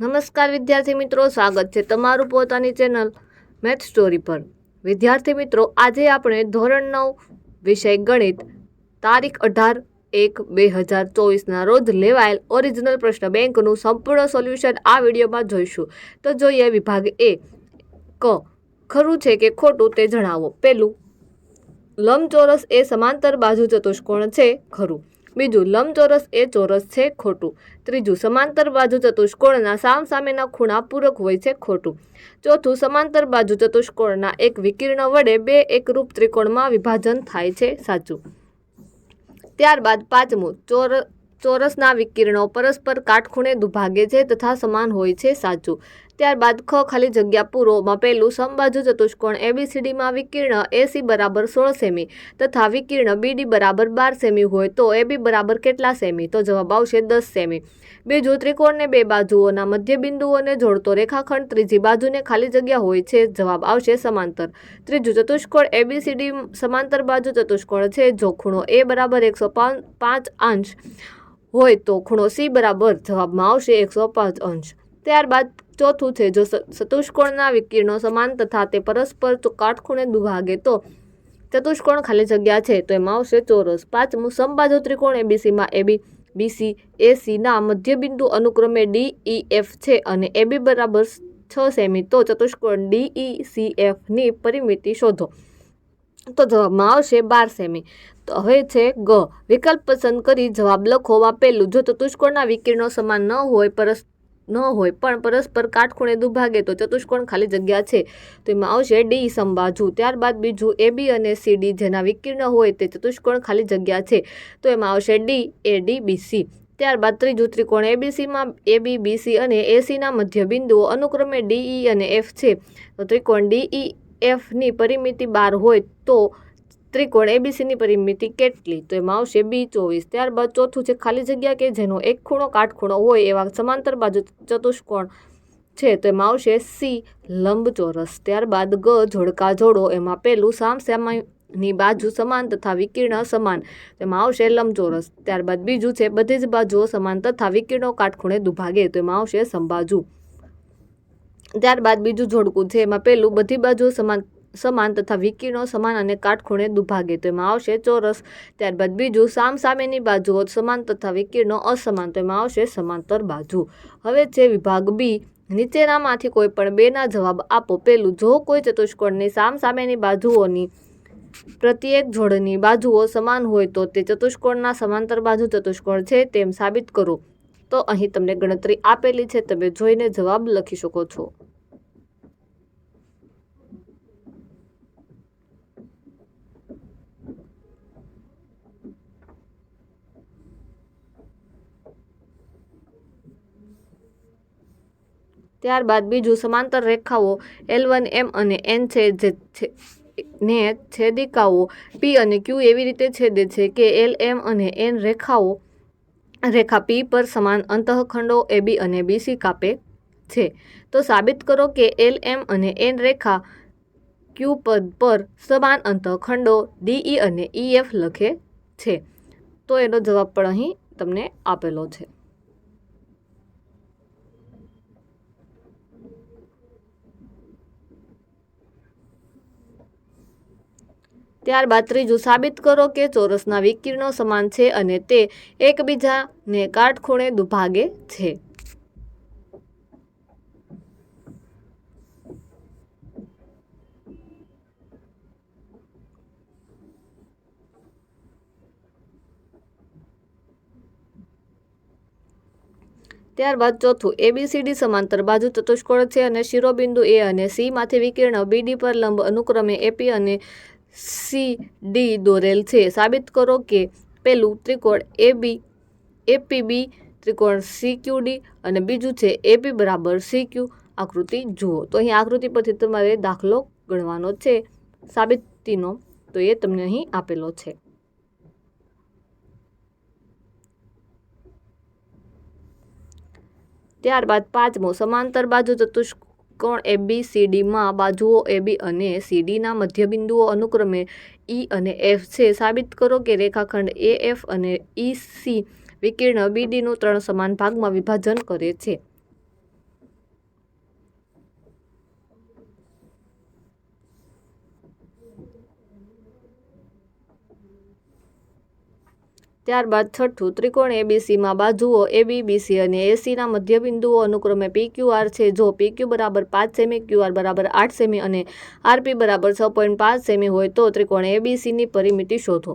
નમસ્કાર વિદ્યાર્થી મિત્રો, સ્વાગત છે તમારું પોતાની ચેનલ મેથ સ્ટોરી પર. વિદ્યાર્થી મિત્રો, આજે આપણે ધોરણ નવ વિષય ગણિત, તારીખ અઢાર એક બે હજાર ચોવીસના રોજ લેવાયેલ ઓરિજિનલ પ્રશ્ન બેંકનું સંપૂર્ણ સોલ્યુશન આ વિડીયોમાં જોઈશું. તો જોઈએ વિભાગ એ. ક. ખરું છે કે ખોટું તે જણાવો. પહેલું, લંબચોરસ એ સમાંતર બાજુ ચતુષ્કોણ છે. ખરું. બીજું લંબચોરસ એ ચોરસ છે ખોટું. ત્રીજું, સમાંતર બાજુ ચતુષ્કોણના સામસામેના ખૂણા પૂરક હોય છે ખોટું. ચોથું, સમાંતર બાજુ ચતુષ્કોણના એક વિકિર્ણ વડે બે એકરૂપ ત્રિકોણમાં વિભાજન થાય છે સાચું. ત્યારબાદ પાંચમું, ચોર, ચોરસના વિકિરણો પરસ્પર કાટખૂણે દુભાગે છે તથા સમાન હોય છે સાચું. ત્યારબાદ ખ ખાલી જગ્યા પૂરો પહેલું સમબાજુ ચતુષ્કોણ એબીસીડીમાં વિકિર્ણ એસી બરાબર સોળ સેમી તથા વિકિર્ણ બીડી બરાબર બાર સેમી હોય તો એબી બરાબર કેટલા સેમી? તો જવાબ આવશે દસ સેમી. બીજું ત્રિકોણને બે બાજુઓના મધ્યબિંદુઓને જોડતો રેખાખંડ ત્રીજી બાજુને ખાલી જગ્યા હોય છે, જવાબ આવશે સમાંતર. ત્રીજું ચતુષ્કોણ એબીસીડી સમાંતર બાજુ ચતુષ્કોણ છે, જો ખૂણો એ બરાબર એકસો પાંચ અંશ હોય તો ખૂણો સી બરાબર જવાબમાં આવશે એકસો પાંચ અંશ. ત્યારબાદ ચોથું છે, જો ચતુષ્કોણના વિકિરણો સમાન તથા તે પરસ્પર કાટખૂણે દુભાગે તો ચતુષ્કોણ ખાલી જગ્યા છે, તો એમાં આવશે ચોરસ. પાંચમું સમબાજુ ત્રિકોણ એબીસીમાં એબી બીસી એસીના મધ્યબિંદુ અનુક્રમે ડી, ઈ, એફ છે અને એબી બરાબર છ સેમી, તો ચતુષ્કોણ ડી, ઈ, સી એફની પરિમિતિ શોધો. તો જવાબમાં આવશે બાર સેમી. તો હવે છે ગ. વિકલ્પ પસંદ કરી જવાબ લખો વાપેલું જો ચતુષ્કોણના વિકિરણો સમાન ન હોય, પરસ ન હોય, પણ પરસ્પર કાટખૂણે દુભાગે તો ચતુષ્કોણ ખાલી જગ્યા છે. તો એમાં આવશે ડી સંબાજુ. ત્યારબાદ બીજું એ, બી અને સી, ડી જેના વિકિર્ણ હોય તે ચતુષ્કોણ ખાલી જગ્યા છે. તો એમાં આવશે D, A, D, B, C. ત્યારબાદ ત્રીજું ત્રિકોણ એબીસીમાં એબી બીસી અને એસીના મધ્ય બિંદુઓ અનુક્રમે ડીઈ અને એફ છે. તો ત્રિકોણ ડીઈ એફની પરિમિતિ બાર હોય તો ત્રિકોણ એબીસીની પરિમિતિ કેટલી? તો એમાં આવશે બી ચોવીસ. ત્યારબાદ ચોથું છે ખાલી જગ્યા કે જેનો એક ખૂણો કાટખૂણો હોય એવા સમાંતર બાજુ ચતુષ્કોણ છે. તો એમાં આવશે સી લંબચોરસ. ત્યારબાદ ગ, જોડકા જોડો. એમાં પહેલું સામ સામાની બાજુ સમાન તથા વિકિર્ણ સમાન. તેમાં આવશે લંબચોરસ. ત્યારબાદ બીજું છે બધી જ બાજુઓ સમાન તથા વિકિર્ણો કાટખૂણે દુભાગે. તો એમાં આવશે સંબાજુ ત્યારબાદ બીજું જોડકું છે. એમાં પહેલું બધી બાજુઓ સમાન સમાન તથા વિકીર્ણો સમાન અને કાટખૂણે દુભાગે. તો એમાં આવશે ચોરસ, ત્યારબાદ બીજું સામ સામેની બાજુઓ સમાન તથા વિકીર્ણો અસમાન. તો એમાં આવશે સમાંતર બાજુ. હવે છે વિભાગ બી. નીચેનામાંથી કોઈ પણ બેના જવાબ આપો. પહેલું જો કોઈ ચતુષ્કોણની સામ સામેની બાજુઓની પ્રત્યેક જોડની બાજુઓ સમાન હોય તો તે ચતુષ્કોણના સમાંતર બાજુ ચતુષ્કોણ છે તેમ સાબિત કરો. તો અહીં તમને ગણતરી આપેલી છે. તમે જોઈને જવાબ લખી શકો છો. ત્યારબાદ બીજું સમાંતર રેખાઓ એલ વન એમ અને એન છે જે છે, ને છેદિકાઓ પી અને ક્યુ એવી રીતે છેદે છે કે એલ એમ અને એન રેખાઓ, રેખા પી પર સમાન અંતઃખંડો એબી અને બીસી કાપે છે. તો સાબિત કરો કે એલ એમ અને એન રેખા ક્યુ પદ પર સમાન અંતઃખંડો ડીઈ અને ઈ એફ લખે છે. તો એનો જવાબ પણ અહીં તમને આપેલો છે. ત્યારબાદ ત્રીજું સાબિત કરો કે ચોરસના વિકિરણો સમાન છે અને તે એકબીજાને કાટખૂણે દુભાગે છે. ત્યારબાદ ચોથું એબીસીડી સમાંતર બાજુ ચતુષ્કોણ છે અને શિરોબિંદુ એ અને સીમાંથી વિકિર્ણ બીડી પર લંબ અનુક્રમે એપી અને સી ડી દોરેલ છે. સાબિત કરો કે પેલું ત્રિકોણ એ બી એપીબી ત્રિકોણ સી ક્યુ ડી અને બીજું છે એપી બરાબર સી ક્યુ આકૃતિ જુઓ. તો અહીં આકૃતિ પરથી તમારે દાખલો ગણવાનો છે. સાબિતીનો, તો એ તમને અહીં આપેલો છે. ત્યારબાદ પાંચમો, સમાંતર બાજુ ચતુષ્કોણ એબી સીડીમાં બાજુઓ એબી અને સીડીના મધ્યબિંદુઓ અનુક્રમે ઈ અને એફ છે. સાબિત કરો કે રેખાખંડ એ, એફ અને ઈ, સી વિકિર્ણ બીડીનું ત્રણ સમાન ભાગમાં વિભાજન કરે છે. ત્યારબાદ છઠ્ઠું ત્રિકોણ એબીસીમાં બાજુઓ એબી બીસી અને એસીના મધ્યબિંદુઓ અનુક્રમે પીક્યુઆર છે. જો પીક્યુ બરાબર પાંચ સેમી ક્યુઆર બરાબર આઠ સેમી અને આરપી બરાબર છ પોઈન્ટ પાંચ સેમી હોય તો ત્રિકોણ એબીસીની પરિમિતિ શોધો.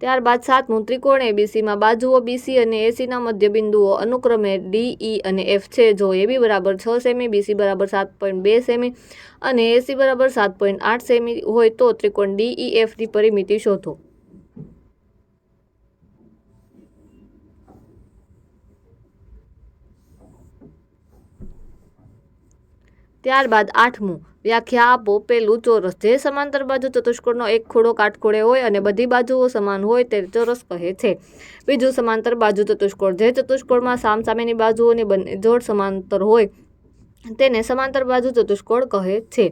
ત્યારબાદ સાતમું ત્રિકોણ એબીસીમાં બાજુઓ બીસી અને એસીના મધ્યબિંદુઓ અનુક્રમે ડી ઈ અને એફ છે. જો એબી બરાબર છ સેમી બીસી બરાબર સાત પોઈન્ટ બે સેમી અને એસી બરાબર સાત પોઈન્ટ આઠ સેમી હોય તો ત્રિકોણ ડીઈ એફની પરિમિતિ શોધો. ત્યારબાદ આઠમું, વ્યાખ્યા આપો. પેલું ચોરસ. જે સમાંતર બાજુ ચતુષ્કોણનો એક ખૂણો કાટખૂળે હોય અને બધી બાજુઓ સમાન હોય તે ચોરસ કહે છે. બીજું, સમાંતર બાજુ ચતુષ્કોણ. જે ચતુષ્કોણમાં સામસામેની બાજુઓની બંને જોડ સમાંતર હોય, તેને સમાંતર બાજુ ચતુષ્કોણ કહે છે.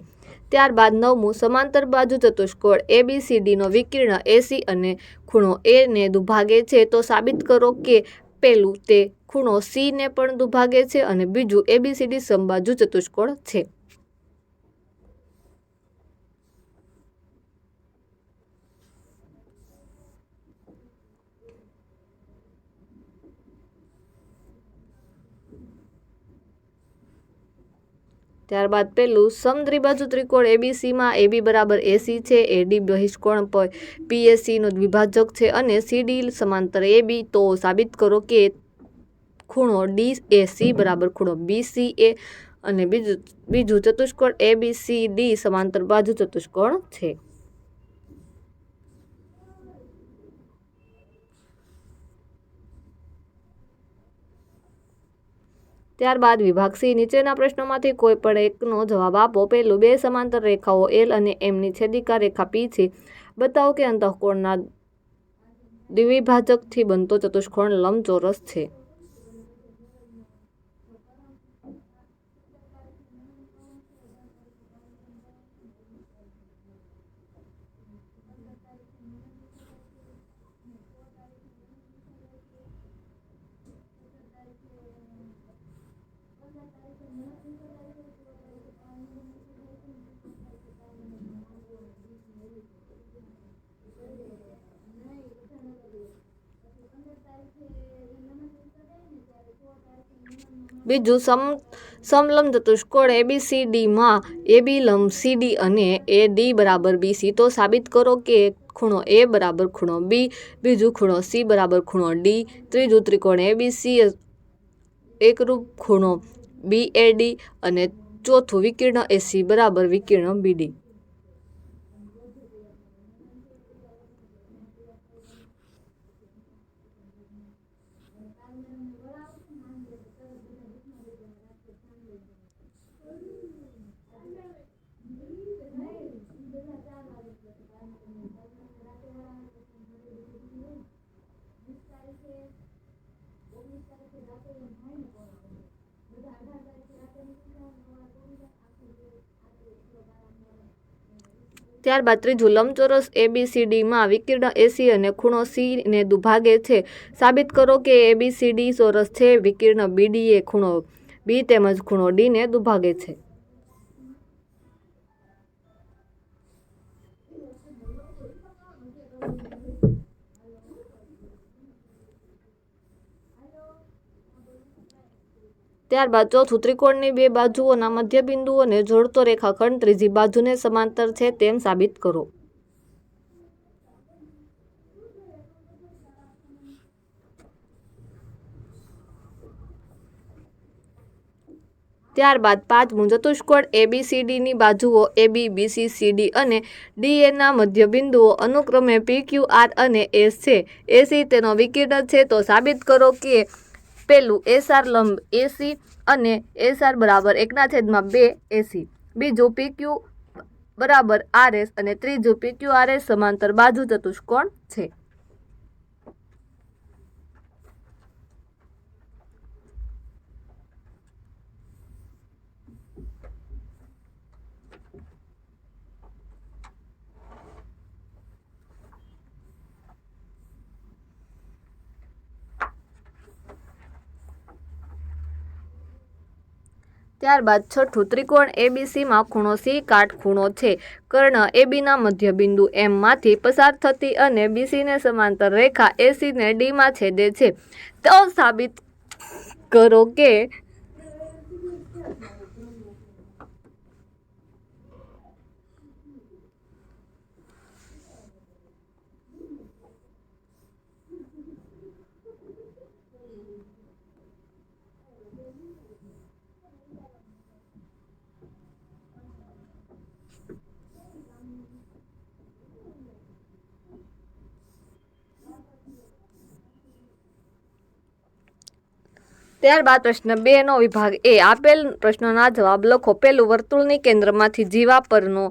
ત્યારબાદ નવમું, સમાંતર બાજુ ચતુષ્કોણ એબીસીડીનો વિકર્ણ એસી અને ખૂણો એને દુભાગે છે. તો સાબિત કરો કે પેલું તે ખૂણો સીને પણ દુભાગે છે અને બીજું એબીસીડી સમબાજુ ચતુષ્કોણ છે. ત્યારબાદ પેલું સમદ્રિબાજુ ત્રિકોણ એબીસીમાં એબી બરાબર એસી છે. એડી બહિષ્કોણ પર પીએસસીનો દ્વિભાજક છે અને સીડી સમાંતર એબી તો સાબિત કરો કે ખૂણો ડી એ સી બરાબર ખૂણો બી સી એ અને બીજું બીજું ચતુષ્કોણ એ બી સી ડી સમાંતર બાજુ ચતુષ્કોણ છે. ત્યારબાદ વિભાગ સી નીચેના પ્રશ્નોમાંથી કોઈ પણ એકનો જવાબ આપો. પહેલું, બે સમાંતર રેખાઓ એલ અને એમની છેદિકા રેખા પી છે. બતાવો કે અંતઃકોણના દ્વિભાજકથી બનતો ચતુષ્કોણ લંબચોરસ છે. બીજું સમ સમલંબ ચતુષ્કોણ એબીસીડીમાં એબી લંબ સીડી અને એ ડી બરાબર બીસી તો સાબિત કરો કે ખૂણો એ બરાબર ખૂણો બી, બીજું ખૂણો સી બરાબર ખૂણો ડી, ત્રીજું ત્રિકોણ એબીસી, એકરૂપ ખૂણો બી એ ડી અને ચોથું વિકર્ણ એસી બરાબર વિકર્ણ બીડી ત્યારબાદ ત્રીજું લંબચોરસ એબીસીડીમાં વિકર્ણ એસી અને ખૂણો સી ને દુભાગે છે. સાબિત કરો કે એબીસીડી ચોરસ છે, વિકર્ણ બીડી એ ખૂણો બી તેમજ ખૂણો ડી ને દુભાગે છે. ત્યારબાદ ચોથું ત્રિકોણની બે બાજુઓના મધ્યબિંદુઓને જોડતો રેખાખંડ ત્રીજી બાજુને સમાંતર છે તેમ સાબિત કરો. ત્યારબાદ પાંચમું ચતુષ્કોણ એબીસીડીની બાજુઓ એબી બીસી સીડી અને ડીએના મધ્યબિંદુઓ અનુક્રમે પી ક્યુ આર અને એસ છે. એસી તેનો વિકિરણ છે તો સાબિત કરો કે પેલું એસઆર લંબ એસી અને એસઆર બરાબર એકના છેદમાં બે એસી. બીજું પીક્યુ બરાબર આરએસ અને ત્રીજું પીક્યુ આરએસ સમાંતર બાજુ ચતુષ્કોણ છે. ત્યારબાદ છઠ્ઠું ત્રિકોણ એબીસીમાં ખૂણો સી કાટખૂણો છે કર્ણ એબીના મધ્યબિંદુ એમમાંથી પસાર થતી અને બીસીને સમાંતર રેખા એસીને ડીમાં છેદે છે. તો સાબિત કરો કે ત્યારબાદ પ્રશ્ન બે નો વિભાગ એ આપેલ પ્રશ્નોના જવાબ લખો. પેલું વર્તુળની કેન્દ્રમાંથી જીવા પરનો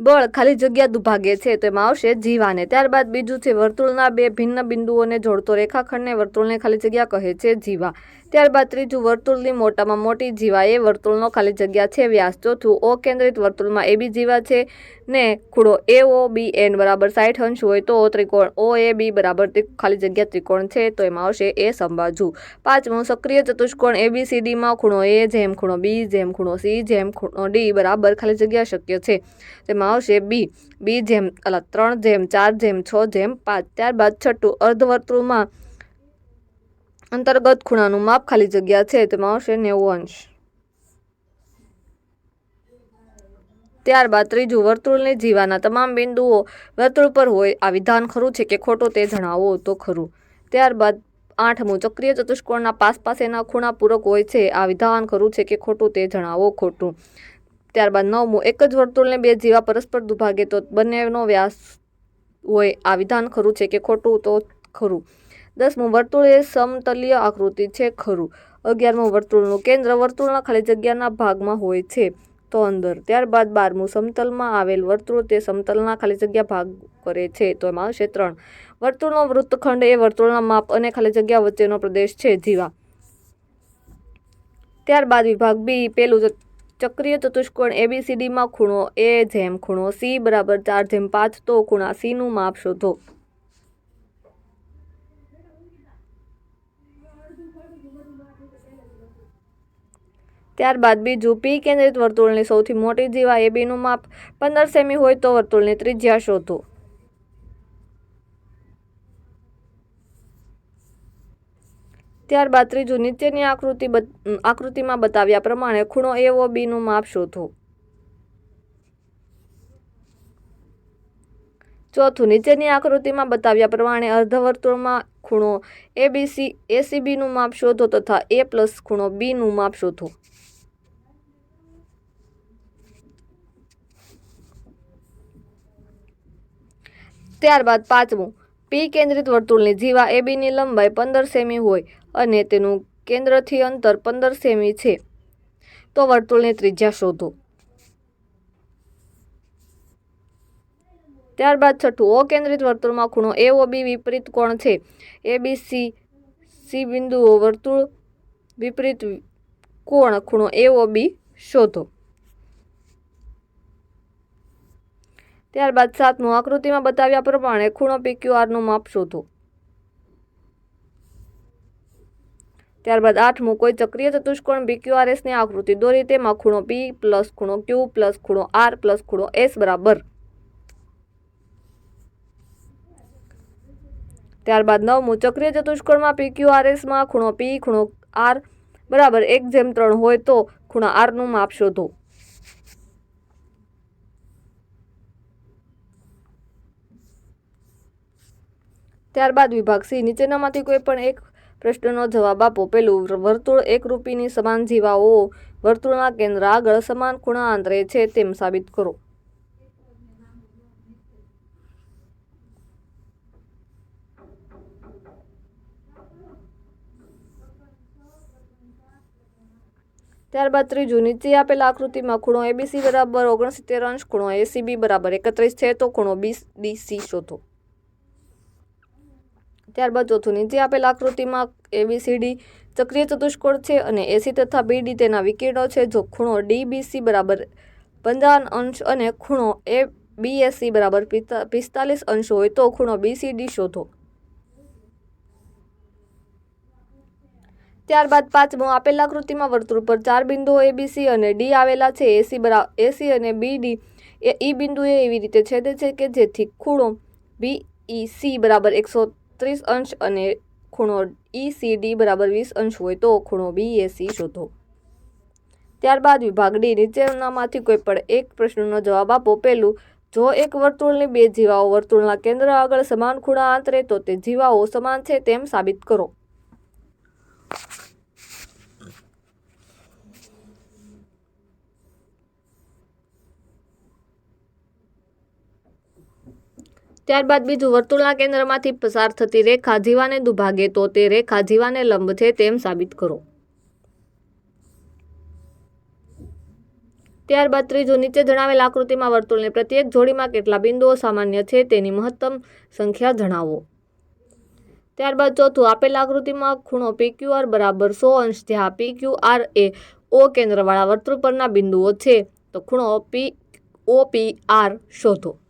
બળ ખાલી જગ્યા દુભાગે છે, તો એમાં આવશે જીવાને. ત્યારબાદ બીજું છે, વર્તુળના બે ભિન્ન બિંદુઓને જોડતો રેખાખંડને વર્તુળને ખાલી જગ્યા કહે છે જીવા. ત્યારબાદ ત્રીજું, વર્તુળની મોટામાં મોટી જીવા એ વર્તુળનો ખાલી જગ્યા છે વ્યાસ. ચોથું, અકેન્દ્રિત વર્તુળમાં એ બી જીવા છે. ને ખૂણો એ ઓ, બી, એન બરાબર સાઠ અંશ હોય તો ત્રિકોણ ઓ, એ, બી બરાબર ખાલી જગ્યા ત્રિકોણ છે તો એમાં આવશે એ સંબાજુ પાંચમું, સક્રિય ચતુષ્કોણ એ, બી, સી ડીમાં ખૂણો એ જેમ ખૂણો બી જેમ ખૂણો સી જેમ ખૂણો ડી બરાબર ખાલી જગ્યા શક્ય છે. તેમાં આવશે બી. બી જેમ, અલા, ત્રણ જેમ, ચાર જેમ, છ જેમ, પાંચ. ત્યારબાદ છઠ્ઠું, અર્ધવર્તુળમાં અંતર્ગત ખૂણાનું માપ ખાલી જગ્યા છે તેમાં આવશે નેવું અંશ. ત્યારબાદ ત્રીજું, વર્તુળની જીવાના તમામ બિંદુઓ વર્તુળ પર હોય આ વિધાન ખરું છે કે ખોટું તે જણાવો તો ખરું. ત્યારબાદ આઠમું, ચક્રીય ચતુષ્કોણના પાસ પાસેના ખૂણા પૂરક હોય છે. આ વિધાન ખરું છે કે ખોટું તે જણાવો ખોટું. ત્યારબાદ નવમું, એક જ વર્તુળને બે જીવા પરસ્પર દુભાગે તો બંનેનો વ્યાસ હોય. આ વિધાન ખરું છે કે ખોટું તો ખરું. દસમું, વર્તુળ એ સમતલીય આકૃતિ છે ખરું. અગિયારમું, વર્તુળનું કેન્દ્ર વર્તુળના ખાલી જગ્યાના ભાગમાં હોય છે. તો અંદર. ત્યારબાદ બારમું, સમતલમાં આવેલ વર્તુળ તે સમતલના ખાલી જગ્યા ભાગ કરે છે. તો એમાં આવશે ત્રણ. વર્તુળનો વૃત્તખંડ એ વર્તુળના માપ અને ખાલી જગ્યા વચ્ચેનો પ્રદેશ છે જીવા. ત્યારબાદ વિભાગ બી, પેલું ચક્રીય ચતુષ્કોણ એબીસીડીમાં ખૂણો એ, જેમ ખૂણો સી, બરાબર ચાર, જેમ પાંચ તો ખૂણા સીનું માપ શોધો. ત્યારબાદ બીજું પી કેન્દ્રિત વર્તુળની સૌથી મોટી જીવા એ બીનું માપ પંદર સેમી હોય તો વર્તુળની ત્રિજ્યા શોધો. ત્યારબાદ ત્રીજું નીચેની આકૃતિ આકૃતિમાં બતાવ્યા પ્રમાણે ખૂણો એવો બીનું માપ શોધો. ચોથું, નીચેની આકૃતિમાં બતાવ્યા પ્રમાણે અર્ધવર્તુળમાં ખૂણો એબીસી એસીબીનું માપ શોધો તથા એ પ્લસ ખૂણો બીનું માપ શોધો. ત્યારબાદ પાંચમું. પી કેન્દ્રિત વર્તુળની જીવા એબીની લંબાઈ પંદર સેમી હોય અને તેનું કેન્દ્રથી અંતર પંદર સેમી છે. તો વર્તુળની ત્રિજ્યા શોધો. ત્યારબાદ છઠ્ઠું, ઓ કેન્દ્રિત વર્તુળમાં ખૂણો એ ઓ બી વિપરીત કોણ છે? એ બી સી સી બિંદુઓ વર્તુળ વિપરીત કોણ? ખૂણો એ ઓ બી શોધો. ત્યારબાદ સાતમું આકૃતિમાં બતાવ્યા પ્રમાણે ખૂણો પીક્યુઆરનું માપ શોધો. ત્યારબાદ આઠમું, કોઈ ચક્રીય ચતુષ્કોણ પીક્યુઆરએસની આકૃતિ દોરી તેમાં ખૂણો પી પ્લસ ખૂણો ક્યુ પ્લસ ખૂણો આર પ્લસ ખૂણો એસ બરાબર. ત્યારબાદ નવમું, ચક્રીય ચતુષ્કોણમાં પીક્યુઆરએસમાં ખૂણો પી ખૂણો આર બરાબર એક જેમ ત્રણ હોય તો ખૂણા આરનું માપ શોધો. ત્યારબાદ વિભાગ સી, નીચેનામાંથી કોઈ પણ એક પ્રશ્નનો જવાબ આપો. પેલું વર્તુળ એકરૂપીની સમાન જીવાઓ, વર્તુળના કેન્દ્ર આગળ સમાન ખૂણા આંતરે છે તેમ સાબિત કરો. ત્યારબાદ ત્રીજું, નીચે આપેલા આકૃતિમાં ખૂણો એબીસી બરાબર ઓગણસિત્તેર અંશ, ખૂણો એસીબી બરાબર એકત્રીસ છે, તો ખૂણો બી ડીસી શોધો. ત્યારબાદ ચોથું નીચે આપેલ આકૃતિમાં એબીસીડી ચક્રીય ચતુષ્કોણ છે અને એસી તથા બીડી તેના વિકર્ણો છે, જો ખૂણો ડીબીસી બરાબર પંચાવન અંશ અને ખૂણો એ બીએસસી બરાબર પિસ્તા- પિસ્તાલીસ અંશ હોય તો ખૂણો બીસીડી શોધો. ત્યારબાદ પાંચમો આપેલા આકૃતિમાં વર્તુળ પર ચાર બિંદુઓ એ બી સી અને ડી આવેલા છે. એસી બરા એસી અને બી ડી એ ઈ બિંદુએ એવી રીતે છેદે છે કે જેથી ખૂણો બી ઈ સી બરાબર એકસો ત્રીસ અંશ અને ખૂણો ઈ બરાબર વીસ અંશ હોય તો ખૂણો બી એ સી શોધો. ત્યારબાદ વિભાગ ડી, નીચેનામાંથી કોઈ પણ એક પ્રશ્નનો જવાબ આપો. પહેલું, જો એક વર્તુળની બે જીવાઓ વર્તુળના કેન્દ્ર આગળ સમાન ખૂણા આંતરે તો તે જીવાઓ સમાન છે તેમ સાબિત કરો. ત્યારબાદ બીજું વર્તુળના કેન્દ્રમાંથી પસાર થતી રેખા જીવાને દુભાગે તો તે રેખા જીવાને લંબ છે તેમ સાબિત કરો. ત્યારબાદ ત્રીજું, નીચે જણાવેલ આકૃતિમાં વર્તુળની પ્રત્યેક જોડીમાં કેટલા બિંદુઓ સામાન્ય છે તેની મહત્તમ સંખ્યા જણાવો. ત્યારબાદ ચોથું, આપેલ આકૃતિમાં ખૂણો પીક્યુઆર બરાબર સો અંશ જ્યાં પીક્યુઆર એ ઓ કેન્દ્રવાળા વર્તુળ પરના બિંદુઓ છે. તો ખૂણો પી ઓ પી આર શોધો.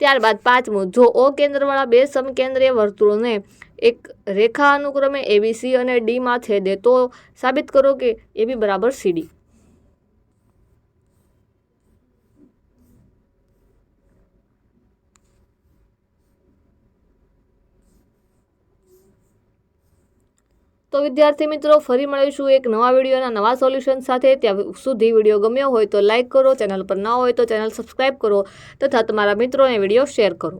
ત્યારબાદ પાંચમું, જો ઓ કેન્દ્રવાળા બે સમકેન્દ્રીય વર્તુળોને એક રેખા અનુક્રમે એબીસી અને ડીમાં છેદે તો સાબિત કરો કે એબી બરાબર સીડી તો વિદ્યાર્થી મિત્રો, ફરી મળીશું એક નવા વિડીયોના નવા સોલ્યુશન સાથે. ત્યાં સુધી વીડિયો ગમ્યો હોય તો લાઇક કરો, ચેનલ પર ન હોય તો ચેનલ સબસ્ક્રાઈબ કરો તથા તમારા મિત્રોને વીડિયો શેર કરો.